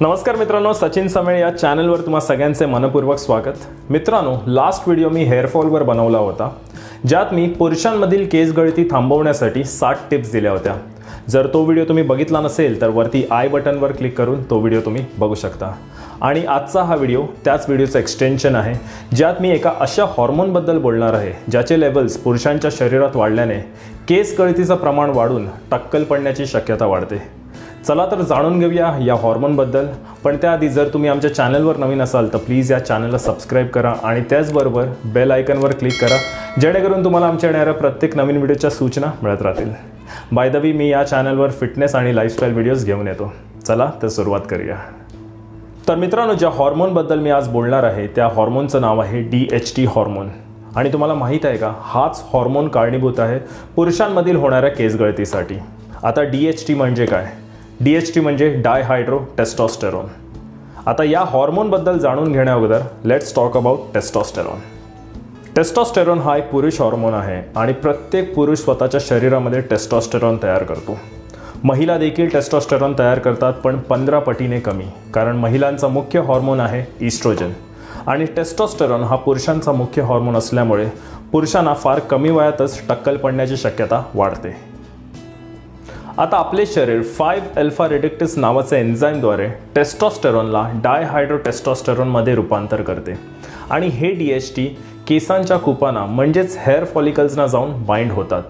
नमस्कार मित्रांनो सचिन समेळ या चॅनलवर तुम्हा सगळ्यांचे मनपूर्वक स्वागत. मित्रांनो लास्ट व्हिडिओ मी हेअरफॉलवर बनवला होता ज्यात मी पुरुषांमधील केस गळती थांबवण्यासाठी सात टिप्स दिल्या होत्या. जर तो व्हिडिओ तुम्ही बघितला नसेल तर वरती आय बटनवर क्लिक करून तो व्हिडिओ तुम्ही बघू शकता. आणि आजचा हा व्हिडिओ त्याच व्हिडिओचं एक्सटेन्शन आहे ज्यात मी एका अशा हॉर्मोनबद्दल बोलणार आहे ज्याचे लेवल्स पुरुषांच्या शरीरात वाढल्याने केस गळतीचं प्रमाण वाढून टक्कल पडण्याची शक्यता वाढते. चला तर जाणून घेऊया या हॉर्मोनबद्दल पण त्याआधी जर तुम्ही आमच्या चॅनलवर नवीन असाल तर प्लीज या चॅनलला सबस्क्राईब करा आणि त्याचबरोबर बेल आयकनवर क्लिक करा जेणेकरून तुम्हाला आमच्या येणाऱ्या प्रत्येक नवीन व्हिडिओच्या सूचना मिळत राहतील. बाय द वी मी या चॅनलवर फिटनेस आणि लाईफस्टाईल व्हिडिओज घेऊन येतो. चला तर सुरुवात करूया. तर मित्रांनो ज्या हॉर्मोनबद्दल मी आज बोलणार आहे त्या हॉर्मोनचं नाव आहे डी एच टी हॉर्मोन आणि तुम्हाला माहीत आहे का हाच हॉर्मोन कारणीभूत आहे पुरुषांमधील होणाऱ्या केसगळतीसाठी. आता डी एच टी म्हणजे काय? डी एच टी म्हणजे डायहायड्रो टेस्टॉस्टेरॉन आता या हॉर्मोनबद्दल जाणून घेण्या अगोदर let's talk about testosterone testosterone हा एक पुरुष हॉर्मोन आहे आणि प्रत्येक पुरुष स्वतःच्या शरीरामध्ये टेस्टॉस्टेरॉन तयार करतो. महिला देखील टेस्टॉस्टेरॉन तयार करतात पण पंधरा पटीने कमी कारण महिलांचा मुख्य हॉर्मोन आहे इस्ट्रोजन आणि टेस्टॉस्टेरॉन हा पुरुषांचा मुख्य हॉर्मोन असल्यामुळे पुरुषांना फार कमी वयातच टक्कल पडण्याची शक्यता वाढते. आता आपले शरीर फाईव्ह अल्फा रेडिक्टिस नावाच्या एन्झाईमद्वारे टेस्टॉस्टेरॉनला डायहायड्रो टेस्टॉस्टेरॉनमध्ये रूपांतर करते. आणि हे डी एच टी केसांच्या कुपांना म्हणजेच हेअर फॉलिकल्सना जाऊन बाइंड होतात.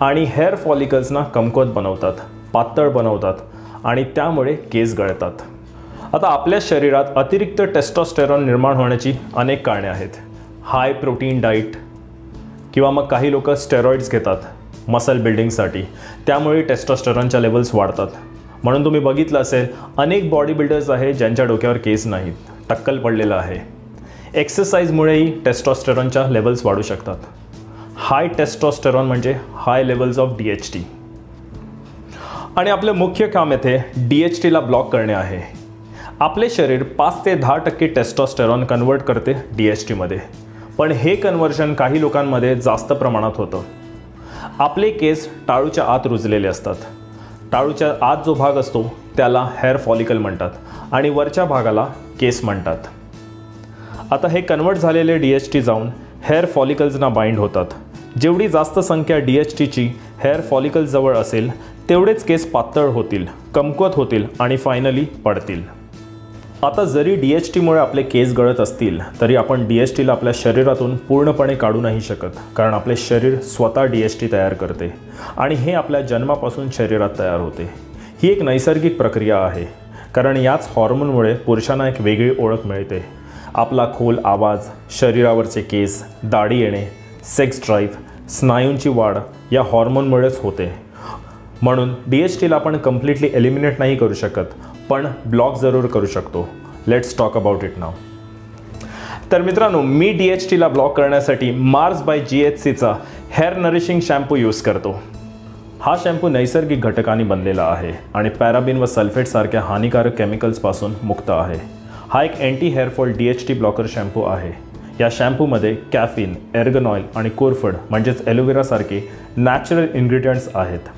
आणि हेअर फॉलिकल्सना कमकुवत बनवतात पातळ बनवतात आणि त्यामुळे केस गळतात. आता आपल्या शरीरात अतिरिक्त टेस्टॉस्टेरॉन निर्माण होण्याची अनेक कारणे आहेत. हाय प्रोटीन डाईट किंवा मग काही लोक स्टेरॉइड्स घेतात. मसल बिल्डिंगसाठी त्यामुळे टेस्टॉस्टेरॉनच्या लेवल्स वाढतात. म्हणून तुम्ही बघितलं असेल अनेक बॉडी बिल्डर्स आहेत ज्यांच्या डोक्यावर केस नाहीत टक्कल पडलेलं आहे. एक्सरसाइजमुळेही टेस्टॉस्टेरॉनच्या लेवल्स वाढू शकतात. हाय टेस्टॉस्टेरॉन म्हणजे high levels of D H T आणि आपले मुख्य काम येथे डी एच टीला ब्लॉक करणे आहे. आपले शरीर पाच ते दहा टक्के टेस्टॉस्टेरॉन कन्वर्ट करते डी एच टीमध्ये पण हे कन्व्हर्शन काही लोकांमध्ये जास्त प्रमाणात होतं. आपले केस टाळूच्या आत रुजलेले असतात. टाळूच्या आत जो भाग असतो त्याला हेअर फॉलिकल म्हणतात आणि वरच्या भागाला केस म्हणतात. आता हे कन्वर्ट झालेले डी एच टी जाऊन हेअर फॉलिकल्सना बाइंड होतात. जेवढी जास्त संख्या डी एच टीची हेअर फॉलिकल्सजवळ असेल तेवढेच केस पातळ होतील कमकुवत होतील आणि फायनली पडतील. आता जरी डी एच टीमुळे आपले केस गळत असतील तरी आपण डी एच टीला आपल्या शरीरातून पूर्णपणे काढू नाही शकत कारण आपले शरीर स्वतः डी एच टी तयार करते आणि हे आपल्या जन्मापासून शरीरात तयार होते. ही एक नैसर्गिक प्रक्रिया आहे कारण याच हॉर्मोनमुळे पुरुषांना एक वेगळी ओळख मिळते. आपला खोल आवाज शरीरावरचे केस दाढी येणे सेक्स ड्राईव्ह स्नायूंची वाढ या हॉर्मोनमुळेच होते. म्हणून डी एच टीला आपण कम्प्लिटली एलिमिनेट नाही करू शकत पण ब्लॉक जरूर करू शकतो. Let's talk about it now तर मित्रांनो मी डी एच टीला ब्लॉक करण्यासाठी मार्स बाय जी एच सीचा हेअर नरिशिंग शॅम्पू यूज करतो. हा शॅम्पू नैसर्गिक घटकांनी बनलेला आहे आणि पॅराबिन व सल्फेटसारख्या हानिकारक केमिकल्सपासून मुक्त आहे. हा एक anti hair fall D H T blocker shampoo आहे. या शॅम्पूमध्ये कॅफिन एर्गनॉईल आणि कोरफड म्हणजेच ॲलोवेरासारखे नॅचरल इन्ग्रेडियंट्स आहेत.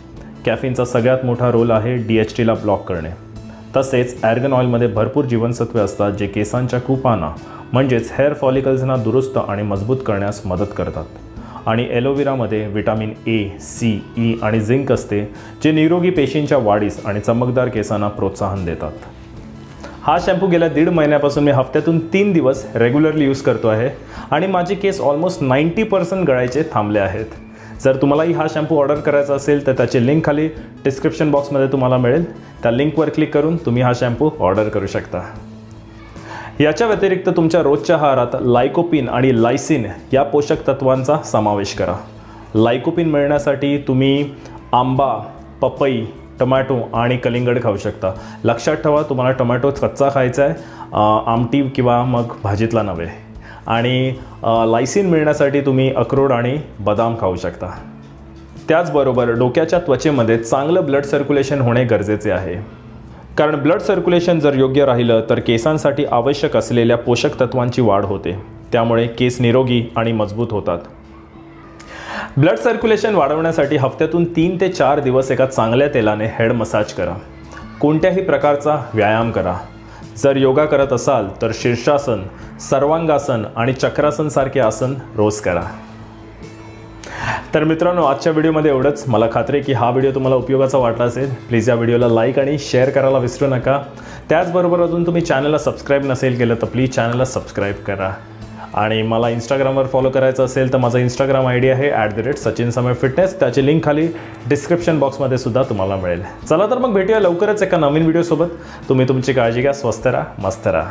कॅफिनचा सगळ्यात मोठा रोल आहे डी एच टीला ब्लॉक करणे. तसेच ॲर्गन ऑइलमध्ये भरपूर जीवनसत्वे असतात जे केसांच्या कुपांना म्हणजेच हेअर फॉलिकल्सना दुरुस्त आणि मजबूत करण्यास मदत करतात. आणि एलोवेरामध्ये विटॅमिन ए सी ई आणि झिंक असते जे निरोगी पेशींच्या वाढीस आणि चमकदार केसांना प्रोत्साहन देतात. हा शॅम्पू गेल्या दीड महिन्यापासून मी हफ्त्यातून तीन दिवस रेग्युलरली यूज करतो आहे आणि माझे केस ऑलमोस्ट नाईंटी पर्सेंट गळायचे थांबले आहेत. जर तुम्हालाही हा शॅम्पू ऑर्डर करायचा असेल तर त्याची लिंक खाली डिस्क्रिप्शन बॉक्समध्ये तुम्हाला मिळेल. त्या लिंकवर क्लिक करून तुम्ही हा शॅम्पू ऑर्डर करू शकता. याच्या व्यतिरिक्त तुमच्या रोजच्या आहारात लायकोपिन आणि लायसिन या पोषक तत्वांचा समावेश करा. लायकोपिन मिळण्यासाठी तुम्ही आंबा पपई टोमॅटो आणि कलिंगड खाऊ शकता. लक्षात ठेवा तुम्हाला टोमॅटो कच्चा खायचा आहे आमटी किंवा मग भाजीतला नव्हे. आणि लायसिन मिळण्यासाठी तुम्ही अक्रोड आणि बदाम खाऊ शकता. त्याचबरोबर डोक्याच्या त्वचेमध्ये चांगलं ब्लड सर्क्युलेशन होणे गरजेचे आहे. कारण ब्लड सर्क्युलेशन जर योग्य राहिलं तर केसांसाठी आवश्यक असलेल्या पोषक तत्वांची वाढ होते. त्यामुळे केस निरोगी आणि मजबूत होतात. ब्लड सर्क्युलेशन वाढवण्यासाठी हफ्त्यातून तीन ते चार दिवस एका चांगल्या तेलाने हेड मसाज करा. कोणत्याही प्रकारचा व्यायाम करा. जर योगा करत असाल तर शीर्षासन सर्वांगासन आणि चक्रासन सारखे आसन रोज करा. तर मित्रांनो आजच्या व्हिडिओमध्ये एवढंच. मला खात्री आहे की हा व्हिडिओ तुम्हाला उपयोगाचा वाटला असेल. प्लीज या व्हिडिओला लाईक आणि शेअर करायला विसरू नका. त्याचबरोबर अजून तुम्ही चॅनलला सबस्क्राईब नसेल केलं तर प्लीज चॅनलला सबस्क्राईब करा. आणि मला इंस्टाग्रामवर फॉलो करायचं असेल तर माझा इंस्टाग्राम आय डी आहे at the rate Sachin Samay fitness त्याची लिंक खाली डिस्क्रिप्शन बॉक्समध्ये सुद्धा तुम्हाला मिळेल. चला तर मग भेटूया लवकरच एका नवीन व्हिडिओसोबत तुम्ही तुमची काळजी घ्या स्वस्त राहा मस्त राहा.